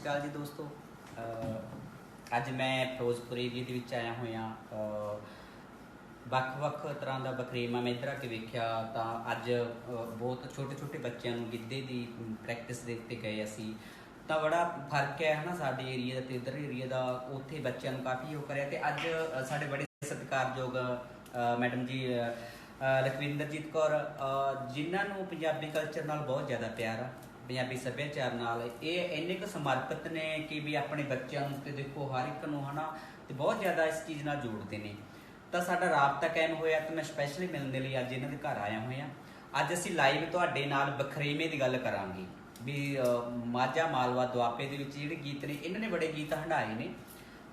ਸ਼੍ਰੀ ਅਕਾਲ ਜੀ ਦੋਸਤੋ। ਅੱਜ ਮੈਂ ਫਿਰੋਜ਼ਪੁਰ ਏਰੀਏ ਦੇ ਵਿੱਚ ਆਇਆ ਹੋਇਆ। ਵੱਖ-ਵੱਖ ਤਰ੍ਹਾਂ ਦਾ ਬਕਰੀਮਾ ਮੈਂ ਇੱਧਰ ਆ ਕੇ ਵੇਖਿਆ ਤਾਂ ਅੱਜ ਬਹੁਤ ਛੋਟੇ-ਛੋਟੇ ਬੱਚਿਆਂ ਨੂੰ ਗਿੱਧੇ ਦੀ ਪ੍ਰੈਕਟਿਸ ਦੇ ਉੱਤੇ ਗਏ ਅਸੀਂ। ਤਾਂ ਬੜਾ ਫ਼ਰਕ ਹੈ ਹਨਾ ਸਾਡੇ ਏਰੀਆ ਦਾ ਤੇ ਇੱਧਰ ਏਰੀਆ ਦਾ, ਉੱਥੇ ਬੱਚਿਆਂ ਨੂੰ ਕਾਫੀ ਉਹ ਕਰਿਆ ਤੇ ਅੱਜ ਸਾਡੇ ਬੜੇ ਸਤਿਕਾਰਯੋਗ ਮੈਡਮ ਜੀ ਲਖਵਿੰਦਰਜੀਤ ਕੌਰ ਜਿਨ੍ਹਾਂ ਨੂੰ ਪੰਜਾਬੀ ਕਲਚਰ ਨਾਲ ਬਹੁਤ ਜ਼ਿਆਦਾ ਪਿਆਰ ਆ। ਪੰਜਾਬੀ ਸੱਭਿਆਚਾਰ ਨਾਲ ਇਹ ਇੰਨੇ ਕੁ ਸਮਰਪਿਤ ਨੇ ਕਿ ਵੀ ਆਪਣੇ ਬੱਚਿਆਂ ਨੂੰ ਤੇ ਦੇਖੋ ਹਰ ਇੱਕ ਨੂੰ ਹਨਾ ਤੇ ਬਹੁਤ ਜ਼ਿਆਦਾ ਇਸ ਚੀਜ਼ ਨਾਲ ਜੋੜਦੇ ਨੇ। ਤਾਂ ਸਾਡਾ ਰਾਬਤਾ ਕਾਇਮ ਹੋਇਆ ਤੇ ਮੈਂ ਸਪੈਸ਼ਲੀ ਮਿਲਣ ਦੇ ਲਈ ਅੱਜ ਇਹਨਾਂ ਦੇ ਘਰ ਆਇਆ ਹੋਇਆ। ਅੱਜ ਅਸੀਂ ਲਾਈਵ ਤੁਹਾਡੇ ਨਾਲ ਬਖਰੇਵੇਂ ਦੀ ਗੱਲ ਕਰਾਂਗੇ ਵੀ ਮਾਝਾ ਮਾਲਵਾ ਦੁਆਬੇ ਦੇ ਵਿੱਚ ਜਿਹੜੇ ਗੀਤ ਨੇ, ਇਹਨਾਂ ਨੇ ਬੜੇ ਗੀਤ ਹੰਢਾਏ ਨੇ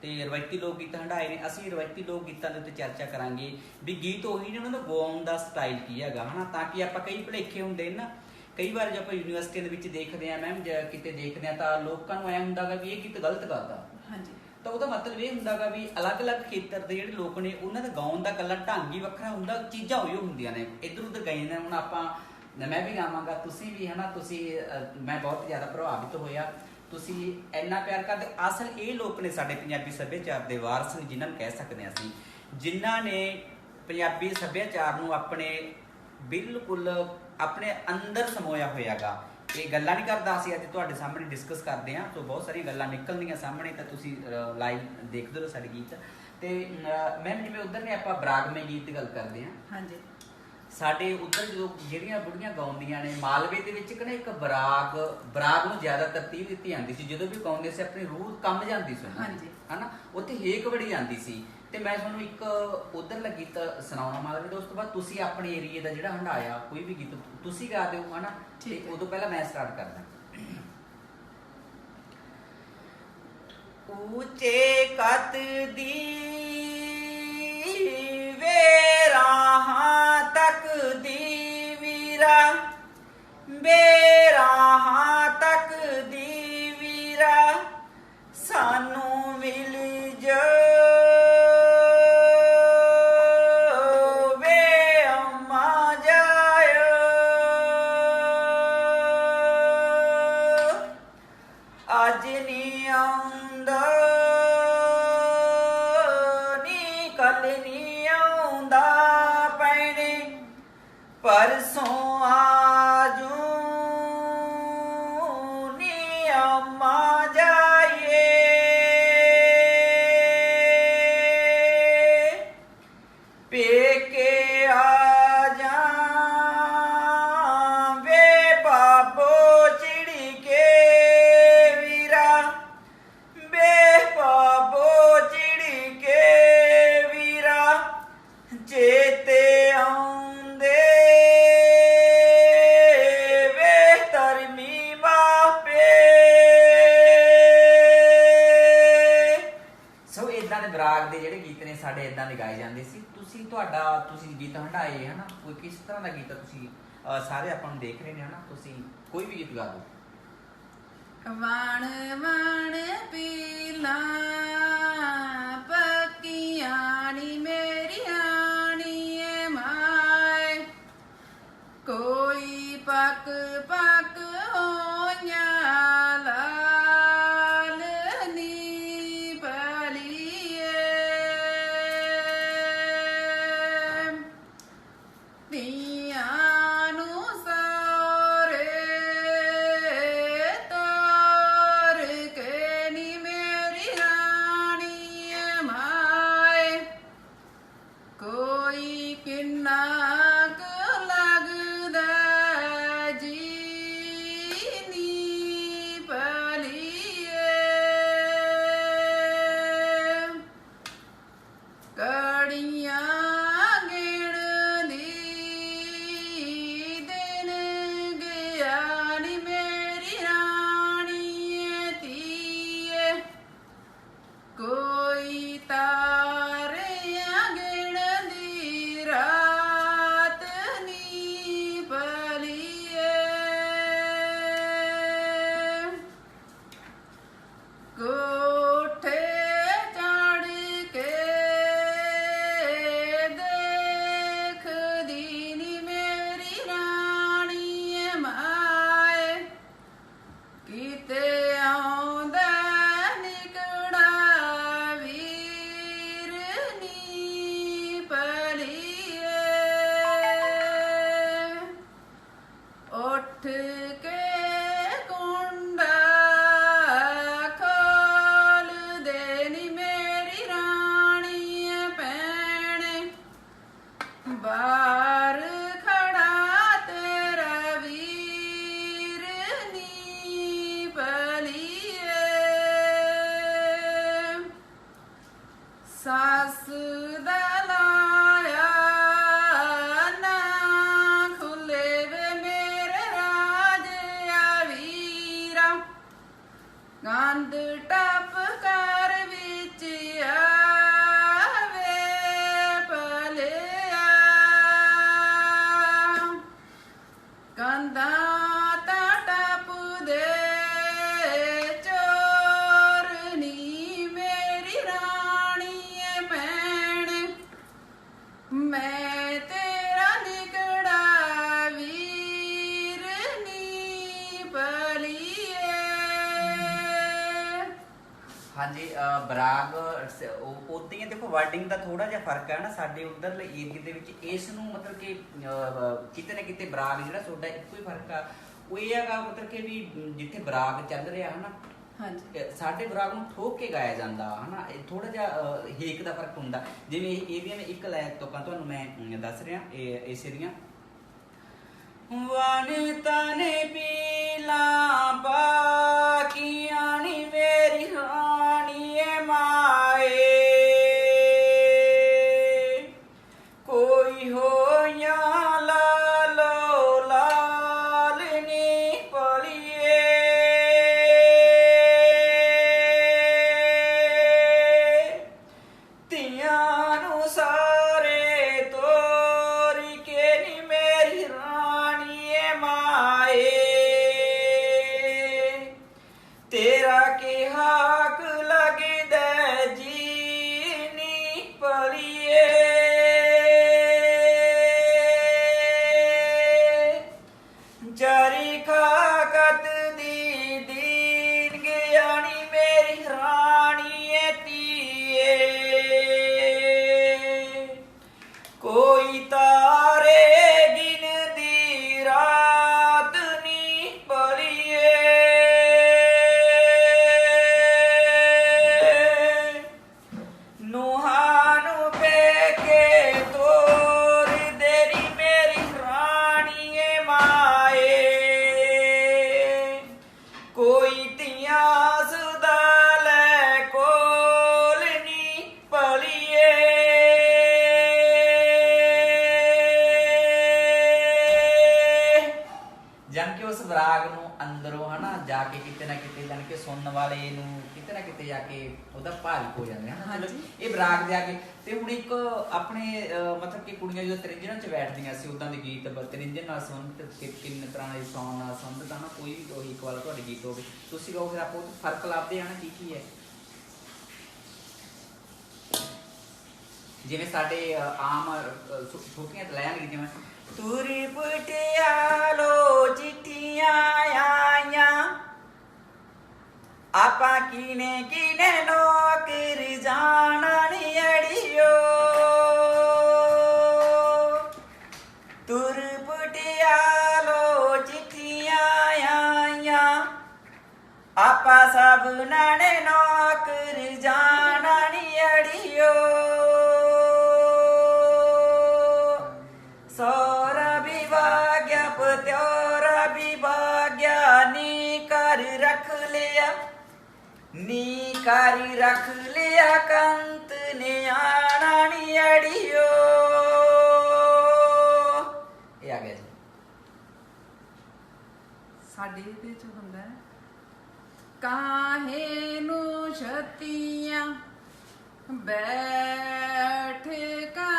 ਤੇ ਰਵਾਇਤੀ ਲੋਕ ਗੀਤ ਹੰਢਾਏ ਨੇ। ਅਸੀਂ ਰਵਾਇਤੀ ਲੋਕ ਗੀਤਾਂ ਦੇ ਉੱਤੇ ਚਰਚਾ ਕਰਾਂਗੇ ਵੀ ਗੀਤ ਉਹੀ ਨੇ, ਉਹਨਾਂ ਦਾ ਗਾਉਣ ਦਾ ਸਟਾਈਲ ਕੀ ਹੈਗਾ, ਹਨਾ? ਤਾਂ ਕਿ ਆਪਾਂ ਕਈ ਭੁਲੇਖੇ ਹੁੰਦੇ ਨੇ ਨਾ ਕਈ ਵਾਰ ਜੇ ਆਪਾਂ ਯੂਨੀਵਰਸਿਟੀ ਦੇ ਵਿੱਚ ਦੇਖਦੇ ਆ ਮੈਮ ਜੇ ਕਿਤੇ ਦੇਖਦੇ ਆ ਤਾਂ ਲੋਕਾਂ ਨੂੰ ਐ ਹੁੰਦਾਗਾ ਵੀ ਇਹ ਗੀਤ ਗਲਤ ਗਾਉਂਦਾ ਹਾਂਜੀ। ਤਾਂ ਉਹਦਾ ਮਤਲਬ ਇਹ ਹੁੰਦਾਗਾ ਵੀ ਅਲੱਗ-ਅਲੱਗ ਖੇਤਰ ਦੇ ਜਿਹੜੇ ਲੋਕ ਨੇ ਉਹਨਾਂ ਦਾ ਗਾਉਣ ਦਾ ਕੱਲਾ ਢੰਗ ਹੀ ਵੱਖਰਾ ਹੁੰਦਾ ਚੀਜ਼ਾਂ ਉਹੀ ਹੁੰਦੀਆਂ ਨੇ। ਇੱਧਰ ਉੱਧਰ ਗਏ ਨੇ ਹੁਣ ਆਪਾਂ ਮੈਂ ਵੀ ਗਾਵਾਂਗਾ ਤੁਸੀਂ ਵੀ ਹਨਾ ਤੁਸੀਂ ਮੈਂ ਬਹੁਤ ਜ਼ਿਆਦਾ ਪ੍ਰਭਾਵਿਤ ਹੋਇਆ। ਤੁਸੀਂ ਇੰਨਾ ਪਿਆਰ ਕਰਦੇ ਅਸਲ ਇਹ ਲੋਕ ਨੇ ਸਾਡੇ ਪੰਜਾਬੀ ਸੱਭਿਆਚਾਰ ਦੇ ਵਾਰਸ ਨੇ ਜਿਨ੍ਹਾਂ ਨੂੰ ਕਹਿ ਸਕਦੇ ਹਾਂ ਅਸੀਂ। ਜਿਨ੍ਹਾਂ ਨੇ ਪੰਜਾਬੀ ਸੱਭਿਆਚਾਰ ਨੂੰ ਆਪਣੇ ਬਿਲਕੁਲ ਆਪਣੇ ਅੰਦਰ ਸਮੋਇਆ ਹੋਇਆਗਾ। ਇਹ ਗੱਲਾਂ ਨਹੀਂ ਕਰਦਾ ਅਸੀਂ ਅੱਜ ਤੁਹਾਡੇ ਸਾਹਮਣੇ ਡਿਸਕਸ ਕਰਦੇ ਹਾਂ ਤੋਂ ਬਹੁਤ ਸਾਰੀਆਂ ਗੱਲਾਂ ਨਿਕਲਣੀਆਂ ਸਾਹਮਣੇ ਤਾਂ ਤੁਸੀਂ ਲਾਈਵ ਦੇਖਦੇ ਰਹੋ ਸਾਡੇ ਗੀਤ। ਤੇ ਮੈਮ ਜਿਵੇਂ ਉਧਰ ਨੇ ਆਪਾਂ ਬਰਾਗਮੇ ਗੀਤ ਦੀ ਗੱਲ ਕਰਦੇ ਹਾਂ। ਹਾਂਜੀ। ਸਾਡੇ ਉਧਰ ਜਦੋਂ ਜਿਹੜੀਆਂ ਬੁੜੀਆਂ ਗਾਉਂਦੀਆਂ ਨੇ ਮਾਲਵੇ ਦੇ ਵਿੱਚ ਕਿਹਨੇ ਇੱਕ ਬਰਾਗ ਬਰਾਗ ਨੂੰ ਜ਼ਿਆਦਾ ਤਰਤੀਬ ਦਿੱਤੀ ਜਾਂਦੀ ਸੀ। ਜਦੋਂ ਵੀ ਗਾਉਂਦੇ ਸੀ ਆਪਣੀ ਰੂਹ ਕੰਬ ਜਾਂਦੀ ਸੀ ਹਾਂਜੀ। ਹਨਾ? ਉੱਥੇ ਹੇਕ ਬੜੀ ਜਾਂਦੀ ਸੀ। ਤੇ ਮੈਂ ਤੁਹਾਨੂੰ ਇੱਕ ਉਧਰਲਾ ਗੀਤ ਸੁਣਾਉਣਾ ਮਾਲਵੇ ਦਾ ਉਸ ਤੋਂ ਬਾਅਦ ਤੁਸੀਂ ਆਪਣੇ ਏਰੀਏ ਦਾ ਜਿਹੜਾ ਹੰਡਾਇਆ ਕੋਈ ਵੀ ਗੀਤ ਤੁਸੀਂ ਗਾ ਦਿਓ ਹਨਾ ਤੇ। ਉਦੋਂ ਪਹਿਲਾਂ ਮੈਂ ਸਟਾਰਟ ਕਰਦਾ ਉੱਚੇ ਕਤ ਦੀ ਵੇਰਾਹਾਂ ਤੱਕ ਦੀ ਵੀਰਾ ਬੇਰਾਹਾਂ ਤੱਕ ਦੀ ਵੀਰਾ ਸਾਨੂੰ ਮਿਲ ਜੋ ਅੱਜ ਸੋ ਦੇ ਜਿਹੜੇ ਗੀਤ ਨੇ ਸਾਡੇ ਇਦਾਂ ਦੇ ਗਾਏ ਜਾਂਦੇ ਸੀ। ਤੁਸੀਂ ਤੁਹਾਡਾ ਤੁਸੀਂ ਗੀਤ ਹੰਡਾਏ ਨਾ ਕੋਈ ਕਿਸ ਤਰ੍ਹਾਂ ਦਾ ਗੀਤ ਆ ਤੁਸੀਂ? ਅਹ, ਸਾਰੇ ਆਪਾਂ ਨੂੰ ਦੇਖ ਰਹੇ ਨੇ ਹਨਾ? ਤੁਸੀਂ ਕੋਈ ਵੀ ਗੀਤ ਗਾ ਦਿਓ ਵਾਣ ਵਾਣ ਪੀਲਾ ਪੱਕੀਆਂ ਫ਼ਰਕ ਹੈ ਨਾ ਸਾਡੇ ਉਧਰਲੇ ਏਰੀਏ ਦੇ ਵਿੱਚ ਇਸ ਨੂੰ ਮਤਲਬ ਕਿ ਕਿਤੇ ਨਾ ਕਿਤੇ ਬਰਾਗ ਜਿਹੜਾ ਤੁਹਾਡਾ ਇੱਕੋ ਹੀ ਫ਼ਰਕ ਆ। ਉਹ ਇਹ ਹੈਗਾ ਮਤਲਬ ਕਿ ਵੀ ਜਿੱਥੇ ਬਰਾਗ ਚੱਲ ਰਿਹਾ ਹਨਾ ਹਾਂਜੀ। ਸਾਡੇ ਬਰਾਗ ਨੂੰ ਠੋਕ ਕੇ ਗਾਇਆ ਜਾਂਦਾ ਹਨਾ। ਇਹ ਥੋੜਾ ਜਿਹਾ ਹੇਕ ਦਾ ਫ਼ਰਕ ਹੁੰਦਾ। ਜਿਵੇਂ ਇਹ- ਇਹਦੀਆਂ ਮੈਂ ਇੱਕ ਲਾਇਕ ਤੋਕਾਂ ਤੁਹਾਨੂੰ ਮੈਂ ਦੱਸ ਰਿਹਾ ਇਹ ਇਸੇ ਦੀਆਂ। ਵਨ ਤਨੇ ਪੀਲਾ ਬਾਕੀਆਂ ਜੀਨੀ ਬਰਾਗ ਨੂੰ ਅੰਦਰੋਂ ਹਨਾ ਜਾ ਕੇ ਕਿਤੇ ਨਾ ਕਿਤੇ ਜਨ ਕਿ ਸੁਣਨ ਵਾਲੇ ਨੂੰ ਕਿਤੇ ਨਾ ਕਿਤੇ ਜਾ ਕੇ ਉਹਦਾ ਭਾਵੁਕ ਹੋ ਜਾਂਦੇ ਹਨਾ ਚਲੋ ਹਾਂਜੀ। ਇਹ ਬਰਾਗ ਜਾ ਕੇ ਤੇ ਹੁਣ ਇੱਕ ਆਪਣੇ ਮਤਲਬ ਕਿ ਕੁੜੀਆਂ ਜਦੋਂ ਤ੍ਰਿੰਜਣ ਚ ਬੈਠਦੀਆਂ ਸੀ ਉਦਾਂ ਦੇ ਗੀਤ ਤ੍ਰਿੰਜਣ ਨਾਲ ਸੰਬੰਧਿਤ ਕਿ- ਕਿੰਨੇ ਤਰ੍ਹਾਂ ਦੇ ਸੌਂਗ ਨਾਲ ਸੰਬੰਧਿਤ ਆ ਨਾ ਕੋਈ ਵੀ ਉਹੀ ਇੱਕ ਵਾਰ ਤੁਹਾਡੇ ਗੀਤ ਹੋਵੇ ਤੁਸੀਂ ਕਹੋ ਫਿਰ ਆਪਾਂ ਉਹ ਫ਼ਰਕ ਲੱਭਦੇ ਆ ਨਾ ਕੀ ਕੀ ਹੈ ਜਿਵੇਂ ਸਾਡੇ ਆਮ ਛੋਟੀਆਂ ਨੇ ਜਿਵੇਂ ਤੁਰੀ ਪਟਿਆਲੋ ਚਿੱਠੀਆਂ ਆਈਆਂ। ਆਪਾਂ ਕੀਨੇ ਕੀਨੇ ਨੌਕਰ ਜਾਣਾ ਨੀ ਅੜਿਓ। ਤੁਰ ਪਟਿਆਲੋ ਚਿੱਠੀਆਂ ਆਈਆਂ। ਆਪਾਂ ਸਭ ਨਾਨੇ ਨੌਕਰ ਜਾਣਾ ਨੀ ਅੜਿਓ। ਨੀ ਕਰ ਰੱਖ ਲਿਆ ਕੰਤ ਨਿਆਣਾ ਨੀ ਅੜਿਓ। ਇਹ ਆ ਗਿਆ ਜੀ। ਸਾਡੇ ਇਹਦੇ ਚ ਹੁੰਦਾ ਹੈ, ਕਾਹੇ ਨੂੰ ਛਤੀਆਂ ਬੈਠ ਕਾ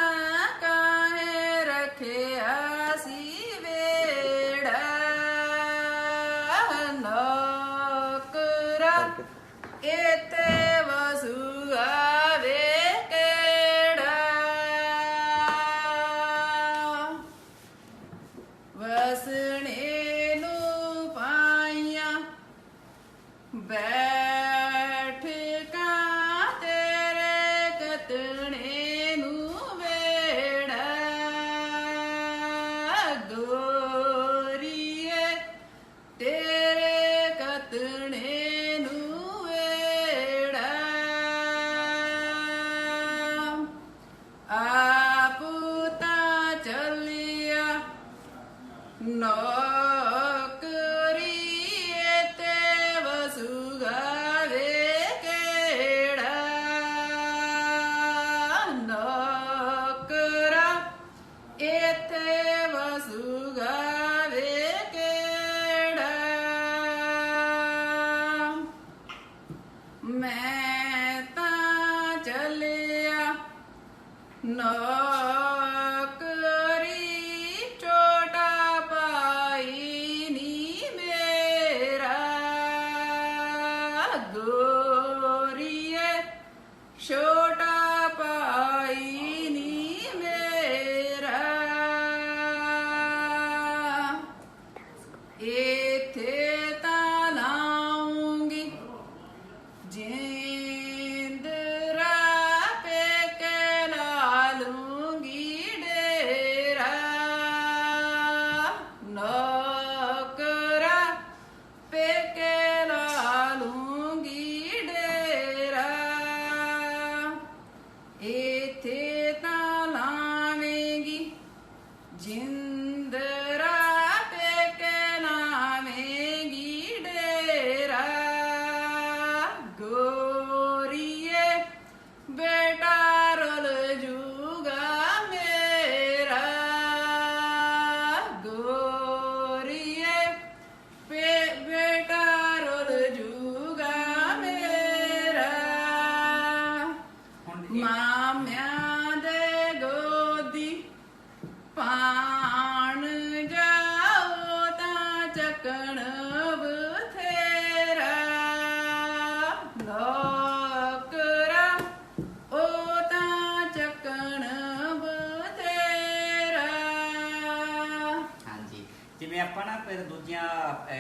ਦੂਜੀਆਂ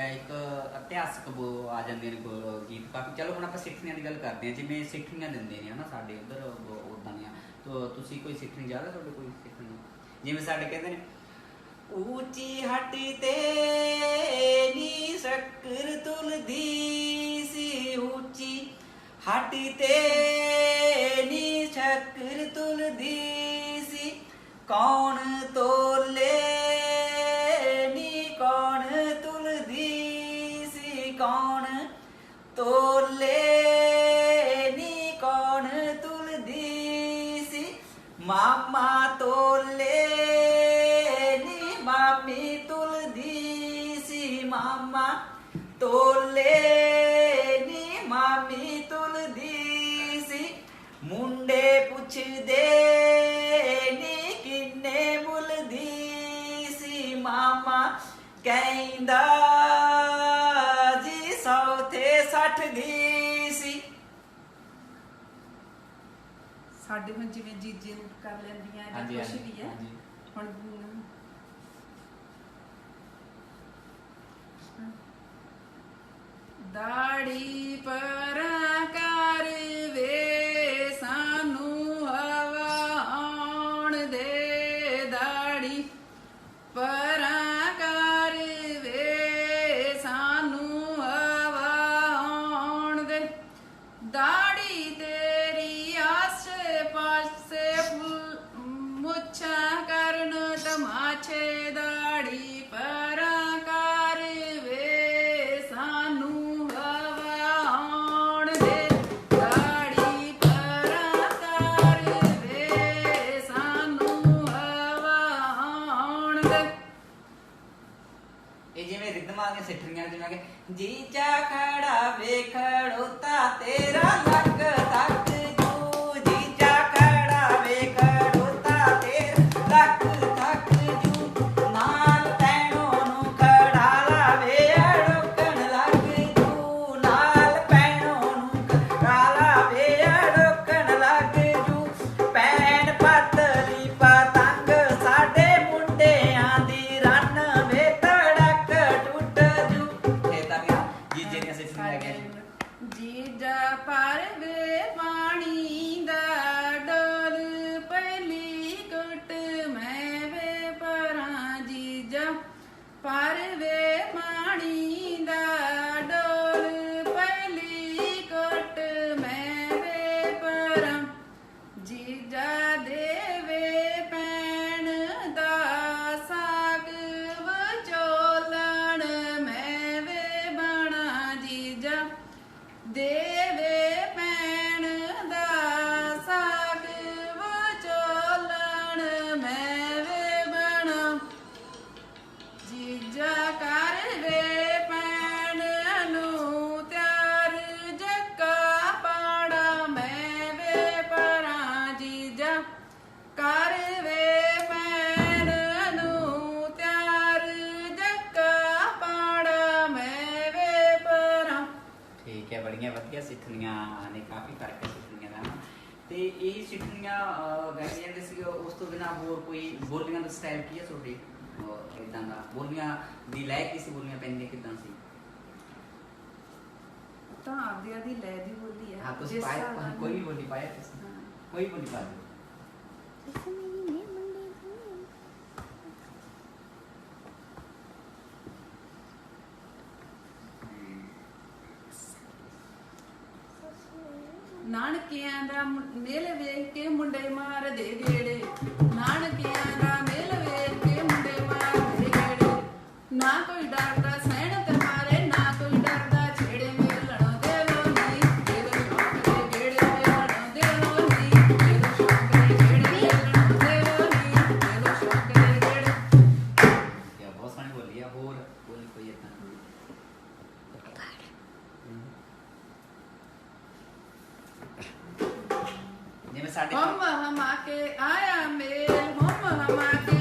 ਇੱਕ ਇਤਿਹਾਸਕ ਬੋ ਆ ਜਾਂਦੇ ਨੇ ਗੀਤ ਕਾਫੀ। ਚਲੋ ਹੁਣ ਆਪਾਂ ਸਿੱਖੀਆਂ ਦੀ ਗੱਲ ਕਰਦੇ ਹਾਂ, ਜਿਵੇਂ ਸਿੱਖੀਆਂ ਦਿੰਦੇ ਨੇ, ਹਨਾ, ਸਾਡੇ ਉਧਰ ਉਦਾਂ ਦੀਆਂ। ਤੋ ਤੁਸੀਂ ਕੋਈ ਸਿੱਖਣੀ ਜ਼ਿਆਦਾ ਤੁਹਾਡੇ ਕੋਈ ਸਿੱਖਣੀ ਜਿਵੇਂ ਸਾਡੇ ਕਹਿੰਦੇ ਨੇ, ਉੱਚੀ ਹੱਟੀ ਤੇ ਨੀ ਸ਼ੱਕਰ ਤੁਲਦੀ ਸੀ, ਉੱਚੀ ਹੱਟੀ ਤੇ ਨੀ ਸ਼ੱਕਰ ਤੁਲਦੀ ਸੀ, ਕੌਣ ਤੋਲੇ মামা তোলে মামি তুল দিছি মামা তোলে মামি তুল দিছি মুন্ডে পুছি দে কিন্নে মুল দিছি মামা কেন্দা ਸਾਡੇ ਹੁਣ ਜਿਵੇਂ ਜੀਜੇ ਨੂੰ ਕਰ ਲੈਂਦੀਆਂ ਜਾਂ ਹਾਂਜੀ, ਵੀ ਹੈ। ਹੁਣ ਦਾੜੀ ਪਰ ਕਰ ਹਵਾ ਦੇ ਦਾੜੀ ਪਾਇਆ ਹਿਸਾਬ ਨਾਲ- ਕੋਈ ਵੀ ਬੋਲੀ ਪਾਇਆ ਤੁਸੀਂ ਹਾਂ। ਕੋਈ ਬੋਲੀ ਪਾ ਦਿਓ my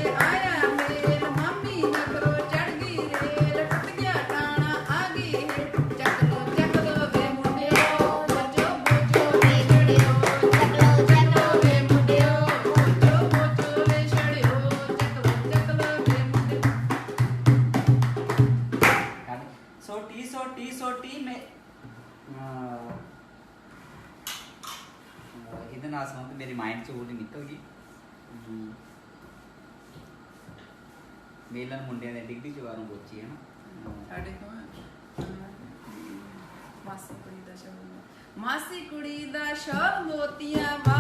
ਕੁੜੀ ਦਾ ਸ਼ੌਕ ਮੋਤੀਆਂ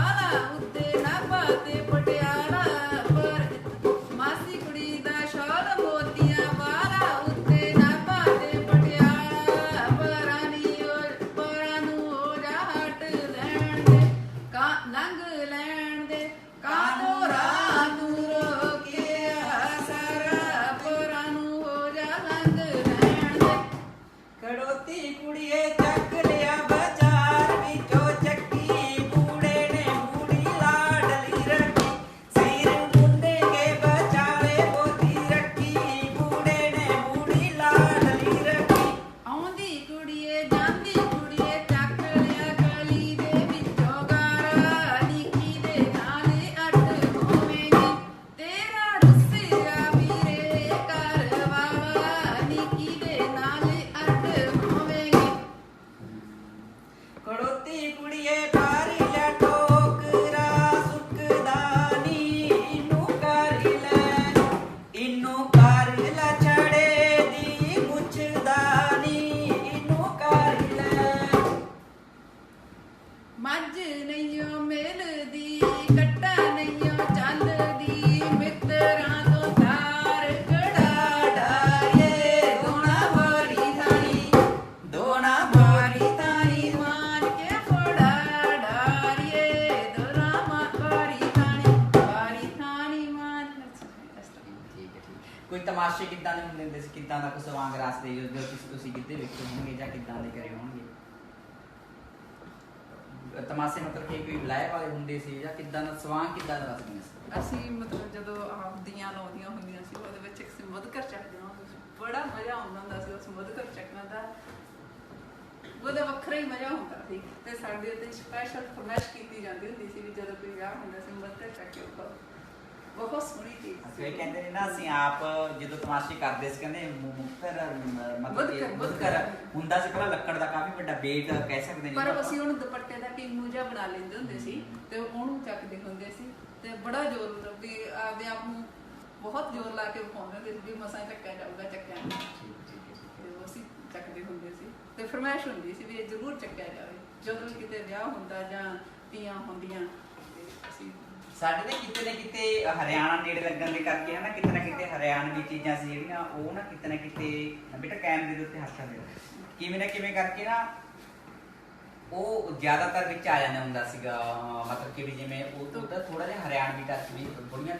ਅਹ ਮਤਲਬ ਕਿ ਕੋਈ ਲਾਏ ਵਾਲੇ ਹੁੰਦੇ ਸੀ ਜਾਂ ਕਿੱਦਾਂ ਦਾ ਸਵਾਂਗ ਕਿੱਦਾਂ ਦਾ ਰਸਮੀ ਸੀ? ਅਸੀਂ ਮਤਲਬ ਜਦੋਂ ਆਪਦੀਆਂ ਲਾਉਂਦੀਆਂ ਹੁੰਦੀਆਂ ਸੀ, ਉਹਦੇ ਵਿੱਚ ਇੱਕ ਮੁਦਕਰ ਚੱਕਦੇ ਹੁੰਦੇ ਬੜਾ ਮਜ਼ਾ ਆਉਂਦਾ ਹੁੰਦਾ ਸੀ ਉਸ ਮੁਦਕਰ ਚੱਕਣ ਦਾ ਉਹਦਾ ਵੱਖਰਾ ਹੀ ਮਜ਼ਾ ਹੁੰਦਾ ਸੀ ਤੇ ਸਾਡੇ ਉੱਤੇ ਸਪੈਸ਼ਲ ਫਰਮਾਇਸ਼ ਕੀਤੀ ਜਾਂਦੀ ਹੁੰਦੀ ਸੀ ਵੀ ਜਦੋਂ ਕੋਈ ਵਿਆਹ ਹੁੰਦਾ ਸੀ ਮੁਦਕਰ ਚੱਕ ਕੇ ਉੱਪਰ। ਬਹੁਤ ਸੋਹਣੀ ਚੀਜ਼ ਕਹਿੰਦੇ ਨੇ ਨਾ ਅਸੀਂ ਆਪ ਜਦੋਂ ਤਮਾਸ਼ੇ ਕਰਦੇ ਸੀ ਕਹਿੰਦੇ ਮੁਕਤਰ ਮਤਲਬ ਕਿ ਮੁਦਕਰ ਹੁੰਦਾ ਸੀ ਪਹਿਲਾਂ ਲੱਕੜ ਦਾ ਕਾਫੀ ਵੱਡਾ ਬੇਟ ਕਹਿ ਸਕਦੇ ਨੇ ਪਰ। ਅਸੀਂ ਉਹਨੂੰ ਦੁਪੱਟੇ ਦਾ ਟੀਮੂ ਜਿਹਾ ਬਣਾ ਲੈਂਦੇ ਹੁੰਦੇ ਸੀ ਤੇ ਉਹਨੂੰ ਚੱਕਦੇ ਹੁੰਦੇ ਸੀ ਤੇ ਬੜਾ ਜ਼ੋਰ ਵੀ ਆਪਦੇ ਆਪ ਨੂੰ ਬਹੁਤ ਜ਼ੋਰ ਲਾ ਕੇ ਵਿਖਾਉਂਦੇ ਹੁੰਦੇ ਸੀ ਵੀ ਮਸਾਂ ਚੱਕਿਆ ਜਾਊਗਾ ਚੱਕਿਆ। ਤੇ ਉਹ ਅਸੀਂ ਚੱਕਦੇ ਹੁੰਦੇ ਸੀ। ਤੇ ਫਰਮਾਇਸ਼ ਹੁੰਦੀ ਸੀ ਵੀ ਇਹ ਜ਼ਰੂਰ ਚੱਕਿਆ ਜਾਵੇ। ਜਦੋਂ ਕਿਤੇ ਵਿਆਹ ਹੁੰਦਾ ਜਾਂ ਤੀਆਂ ਹੁੰਦੀਆਂ ਸਾਡੇ ਦੇ ਕਿਤੇ ਨਾ ਕਿਤੇ ਹਰਿਆਣਾ ਨੇੜੇ ਲੱਗਣ ਦੇ ਕਰਕੇ ਹੈ ਨਾ ਕਿਤੇ ਨਾ ਕਿਤੇ ਹਰਿਆਣਵੀ ਚੀਜ਼ਾਂ ਸੀ ਜਿਹੜੀਆਂ, ਉਹ ਨਾ ਕਿਤੇ ਨਾ ਕਿਤੇ ਬੇਟਾ ਕੈਮਰੇ ਦੇ ਉੱਤੇ ਹੱਥ ਦੇ ਕਿਵੇਂ ਨਾ ਕਿਵੇਂ ਕਰਕੇ ਨਾ ਉਹ ਜ਼ਿਆਦਾਤਰ ਵਿੱਚ ਆ ਜਾਂਦਾ ਹੁੰਦਾ ਸੀਗਾ, ਮਤਲਬ ਕਿ ਵੀ ਜਿਵੇਂ ਉਹ ਤੋਂ ਥੋੜਾ ਜਿਹਾ ਹਰਿਆਣਵੀ ਟੱਚ ਵੀ, ਬੁੜੀਆਂ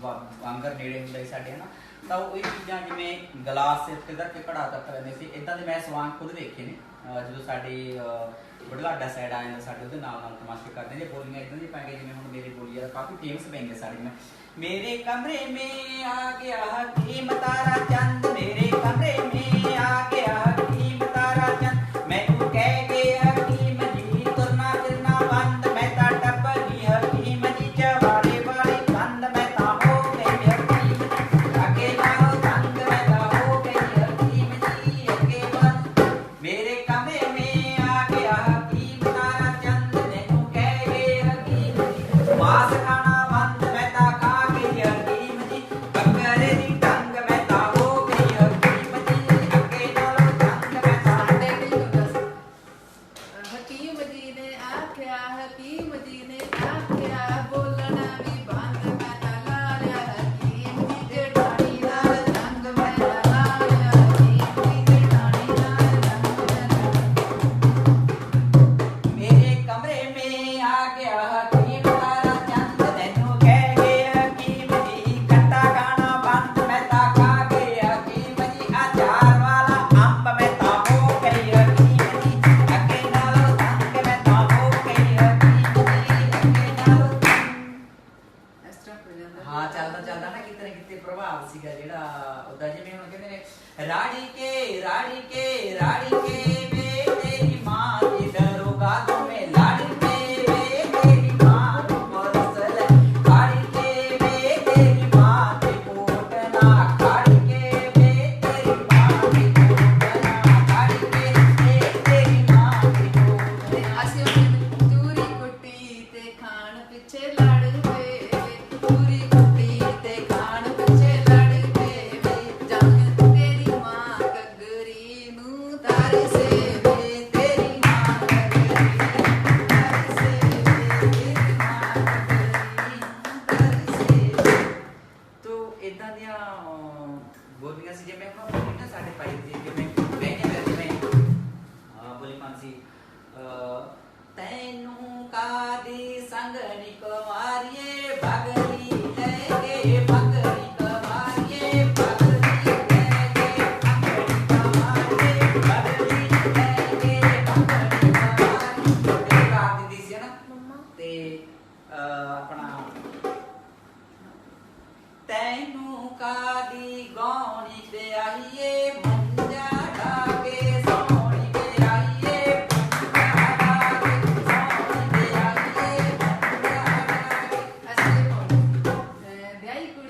ਵਾਂਗਰ ਨੇੜੇ ਹੁੰਦੇ ਸੀ ਸਾਡੇ, ਹਨਾ। ਤਾਂ ਉਹ ਇਹ ਚੀਜ਼ਾਂ ਜਿਵੇਂ ਗਲਾਸ ਸਿਰ ਤੇ ਧਰ ਕੇ ਘੜਾ ਤੱਕ ਲੈਂਦੇ ਸੀ ਇਦਾਂ ਦੇ ਮੈਂ ਸਵਾਂਗ ਖੁਦ ਵੇਖੇ ਨੇ ਜਦੋਂ ਸਾਡੇ बढ़ला अड्डा साइड आ जाता साढ़े उधर नाल नाल तमाशे करते हैं बोलियाँ इतना जी पाएंगे जिन्हें हम मेरी बोली यार काफ़ी फेमस पेंगे साड़ी में मेरे कमरे में आ गया हेम तारा चंद मेरे कमरे में आ गया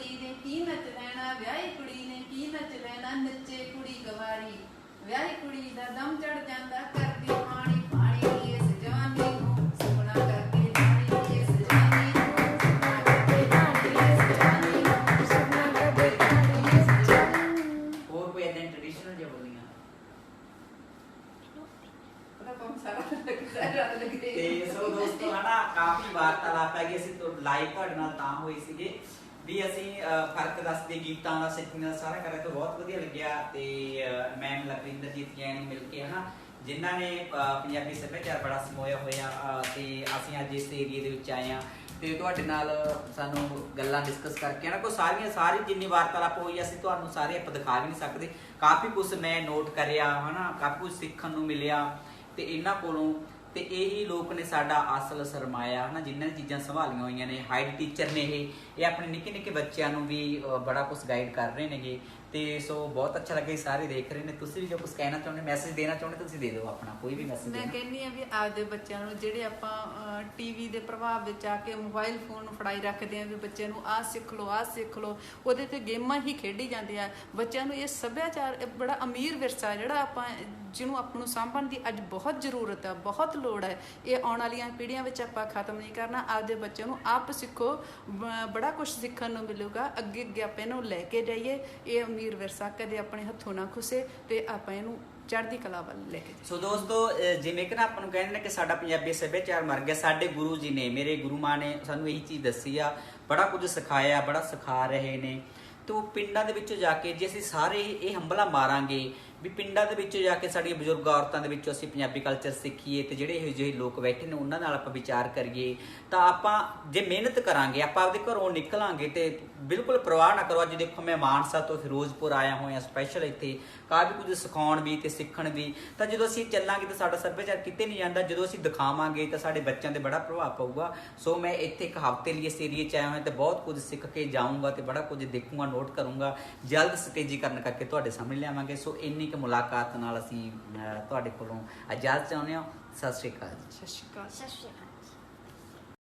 ਕੁੜੀ ਨੇ ਕੀ ਨੱਚ ਲੈਣਾ ਵਿਆਹੀ ਕੁੜੀ ਨੇ ਕੀ ਨੱਚ ਲੈਣਾ ਨੱਚੇ ਕੁੜੀ ਗਵਾਰੀ। ਵਿਆਹੀ ਕੁੜੀ ਦਾ ਦਮ ਚੜ ਜਾਂਦਾ ਕਰਦੀ ਪਾਣੀ ਪਾਣੀ ਇਸ ਜਵਾਨੀ ਨੂੰ ਸੁਣਾ ਕਰਦੀ ਪਾਣੀ ਇਸ ਜਵਾਨੀ ਨੂੰ ਸੁਣਾ ਕਰਦੀ ਪਾਣੀ ਇਸ ਜਵਾਨੀ ਨੂੰ ਸੁਣਾ ਕਰਦੀ ਪਾਣੀ ਇਸ ਜਵਾਨੀ ਨੂੰ। ਹੋਰ ਕੋਈ ਐਦਾਂ ਟ੍ਰੈਡੀਸ਼ਨਲ ਜਿਹਾ ਬੋਲੀਆਂ? ਉਹਦਾ ਕੰਮ ਸਾਰਾ ਲੱਗਦਾ ਰਾਤ ਲੱਗਦੇ ਤੇ ਸੋ ਦੋਸਤੋ ਹਨਾ ਕਾਫੀ ਵਾਰਤਾਲਾਪ ਹੈਗੀ ਅਸੀਂ ਤੋਂ ਲਾਈਵ ਤੁਹਾਡੇ ਨਾਲ ਤਾਂ ਹੋਈ ਸੀਗੇ। ਵੀ ਅਸੀਂ ਫ਼ਰਕ ਦੱਸਦੇ ਗੀਤਾਂ ਦਾ ਸਿੱਖੀਆਂ ਦਾ ਸਾਰਾ ਕਰਿਆ ਤਾਂ ਬਹੁਤ ਵਧੀਆ ਲੱਗਿਆ ਤੇ ਮੈਮ ਲਖਵਿੰਦਰਜੀਤ ਜੈਨ ਨੂੰ ਮਿਲ ਕੇ ਹਨਾ ਜਿਨ੍ਹਾਂ ਨੇ ਪੰਜਾਬੀ ਸੱਭਿਆਚਾਰ ਬੜਾ ਸਮੋਇਆ ਹੋਇਆ ਅਹ, ਤੇ ਅਸੀਂ ਅੱਜ ਇਸ ਏਰੀਆ ਦੇ ਵਿੱਚ ਆਏ ਆ ਤੇ ਤੁਹਾਡੇ ਨਾਲ ਸਾਨੂੰ ਗੱਲਾਂ ਡਿਸਕਸ ਕਰਕੇ ਨਾ ਕੋਈ ਸਾਰੀਆਂ ਸਾਰੀ ਜਿੰਨੀ ਵਾਰਤਾਲਾਪ ਹੋਈ ਅਸੀਂ ਤੁਹਾਨੂੰ ਸਾਰੇ ਆਪਾਂ ਦਿਖਾ ਵੀ ਨਹੀਂ ਸਕਦੇ। ਕਾਫੀ ਕੁਝ ਮੈਂ ਨੋਟ ਕਰਿਆ ਹਨਾ ਕਾਫੀ ਕੁਝ ਸਿੱਖਣ ਨੂੰ ਮਿਲਿਆ ਤੇ ਇਹਨਾਂ ਕੋਲੋਂ ਤੇ ਇਹੀ ਲੋਕ ਨੇ ਸਾਡਾ ਅਸਲ ਸਰਮਾਇਆ, ਹਨਾ ਜਿਨ੍ਹਾਂ ਨੇ ਚੀਜ਼ਾਂ ਸੰਭਾਲੀਆਂ ਹੋਈਆਂ ਨੇ। ਹਾਈਡ ਟੀਚਰ ਨੇ ਇਹ। ਇਹ ਆਪਣੇ ਨਿੱਕੇ ਨਿੱਕੇ ਬੱਚਿਆਂ ਨੂੰ ਵੀ ਬੜਾ ਕੁਝ ਗਾਈਡ ਕਰ ਰਹੇ ਨੇਗੇ। ਤੇ ਸੋ ਬਹੁਤ ਅੱਛਾ ਲੱਗਾ ਸਾਰੇ ਦੇਖ ਰਹੇ ਨੇ। ਤੁਸੀਂ ਵੀ ਜੋ ਕੁਝ ਕਹਿਣਾ ਚਾਹੁੰਦੇ ਮੈਸੇਜ ਦੇਣਾ ਚਾਹੁੰਦੇ ਤੁਸੀਂ ਦੇ ਦਿਓ ਆਪਣਾ ਕੋਈ ਵੀ ਮੈਸੇਜ ਮੈਂ ਕਹਿੰਨੀ ਆ ਵੀ ਆਪਦੇ ਬੱਚਿਆਂ ਨੂੰ ਜਿਹੜੇ ਆਪਾਂ ਟੀਵੀ ਦੇ ਪ੍ਰਭਾਵ ਵਿੱਚ ਆ ਕੇ ਮੋਬਾਈਲ ਫੋਨ ਫੜਾਈ ਰੱਖਦੇ ਆ ਵੀ ਬੱਚੇ ਨੂੰ ਆਹ ਸਿੱਖ ਲਓ ਆਹ ਸਿੱਖ ਲਓ ਉਹਦੇ ਤੇ ਗੇਮਾਂ ਹੀ ਖੇਡੀ ਜਾਂਦੇ ਆ ਬੱਚਿਆਂ ਨੂੰ ਇਹ ਸੱਭਿਆਚਾਰ ਬੜਾ ਅਮੀਰ ਵਿਰਸਾ ਜਿਹੜਾ ਆਪਾਂ ਜਿਹਨੂੰ ਆਪ ਨੂੰ ਸਾਂਭਣ ਦੀ ਅੱਜ ਬਹੁਤ ਜ਼ਰੂਰਤ ਹੈ ਬਹੁਤ ਲੋੜ ਹੈ। ਇਹ ਆਉਣ ਵਾਲੀਆਂ ਪੀੜ੍ਹੀਆਂ ਵਿੱਚ ਆਪਾਂ ਖਤਮ ਨਹੀਂ ਕਰਨਾ। ਆਪਦੇ ਬੱਚਿਆਂ ਨੂੰ ਆਪ ਸਿੱਖੋ ਬੜਾ ਕੁਝ ਸਿੱਖਣ ਨੂੰ ਮਿਲੂਗਾ। ਅੱਗੇ ਅੱਗੇ ਆਪਾਂ ਇਹਨੂੰ ਲੈ ਕੇ ਜਾਈਏ। ਇਹ ਅਮੀਰ ਵਿਰਸਾ ਕਦੇ ਆਪਣੇ ਹੱਥੋਂ ਨਾ ਖੁੱਸੇ ਤੇ ਆਪਾਂ ਇਹਨੂੰ ਚੜ੍ਹਦੀ ਕਲਾ ਵੱਲ ਲੈ ਕੇ ਸੋ ਦੋਸਤੋ ਜਿਵੇਂ ਕਿ ਨਾ ਆਪਾਂ ਨੂੰ ਕਹਿੰਦੇ ਨੇ ਕਿ ਸਾਡਾ ਪੰਜਾਬੀ ਸੱਭਿਆਚਾਰ ਮਰ ਗਿਆ, ਸਾਡੇ ਗੁਰੂ ਜੀ ਨੇ, ਮੇਰੇ ਗੁਰੂ ਮਾਂ ਨੇ ਸਾਨੂੰ ਇਹੀ ਚੀਜ਼ ਦੱਸੀ ਆ, ਬੜਾ ਕੁਝ ਸਿਖਾਇਆ, ਬੜਾ ਸਿਖਾ ਰਹੇ ਨੇ। ਤੋ ਪਿੰਡਾਂ ਦੇ ਵਿੱਚ ਜਾ ਕੇ ਜੇ ਅਸੀਂ ਸਾਰੇ ਇਹ ਹੰਬਲਾ ਮਾਰਾਂਗੇ ਵੀ ਪਿੰਡਾਂ ਦੇ ਵਿੱਚ ਜਾ ਕੇ ਸਾਡੀਆਂ ਬਜ਼ੁਰਗ ਔਰਤਾਂ ਦੇ ਵਿੱਚੋਂ ਅਸੀਂ ਪੰਜਾਬੀ ਕਲਚਰ ਸਿੱਖੀਏ ਤੇ ਜਿਹੜੇ ਇਹੋ ਜਿਹੇ ਲੋਕ ਬੈਠੇ ਨੇ, ਉਹਨਾਂ ਨਾਲ ਆਪਾਂ ਵਿਚਾਰ ਕਰੀਏ, ਤਾਂ ਆਪਾਂ ਜੇ ਮਿਹਨਤ ਕਰਾਂਗੇ, ਆਪਾਂ ਆਪਦੇ ਘਰੋਂ ਨਿਕਲਾਂਗੇ ਤੇ ਬਿਲਕੁਲ ਪਰਵਾਹ ਨਾ ਕਰੋ। ਅੱਜ ਦੇਖੋ ਮੈਂ ਮਾਨਸਾ ਤੋਂ ਫਿਰੋਜ਼ਪੁਰ ਆਇਆ ਹੋਇਆ ਸਪੈਸ਼ਲ ਇੱਥੇ, ਕਾਫੀ ਕੁਝ ਸਿਖਾਉਣ ਵੀ ਤੇ ਸਿੱਖਣ ਵੀ। ਤਾਂ ਜਦੋਂ ਅਸੀਂ ਚੱਲਾਂਗੇ ਤਾਂ ਸਾਡਾ ਸੱਭਿਆਚਾਰ ਕਿਤੇ ਨਹੀਂ ਜਾਂਦਾ। ਜਦੋਂ ਅਸੀਂ ਦਿਖਾਵਾਂਗੇ ਤਾਂ ਸਾਡੇ ਬੱਚਿਆਂ ਤੇ ਬੜਾ ਪ੍ਰਭਾਵ ਪਊਗਾ। ਸੋ ਮੈਂ ਇੱਥੇ ਇੱਕ ਹਫ਼ਤੇ ਲਈ ਇਸ ਏਰੀਏ ਚ ਆਇਆ ਹਾਂ ਤੇ ਬਹੁਤ ਕੁਝ ਸਿੱਖ ਕੇ ਜਾਊਂਗਾ ਤੇ ਬੜਾ ਕੁਝ ਦੇਖੂੰਗਾ ਨੋਟ ਕਰੂੰਗਾ। ਜਲਦ ਸਟੇਜੀਕਰਨ ਕਰਕੇ ਤੁਹਾਡੇ ਸਾਹਮਣੇ ਲਿਆਵਾਂਗੇ। ਸੋ ਇੰਨੀ ਕੁ ਮੁਲਾਕਾਤ ਨਾਲ ਅਸੀਂ ਅਹ, ਤੁਹਾਡੇ ਕੋਲੋਂ ਇਜਾਜ਼ਤ ਚਾਹੁੰਦੇ ਹਾਂ। ਸਤਿ ਸ਼੍ਰੀ ਅਕਾਲ ਜੀ। ਸਤਿ ਸ਼੍ਰੀ ਅਕਾਲ। ਸਤਿ ਸ਼੍ਰੀ ਅਕਾਲ।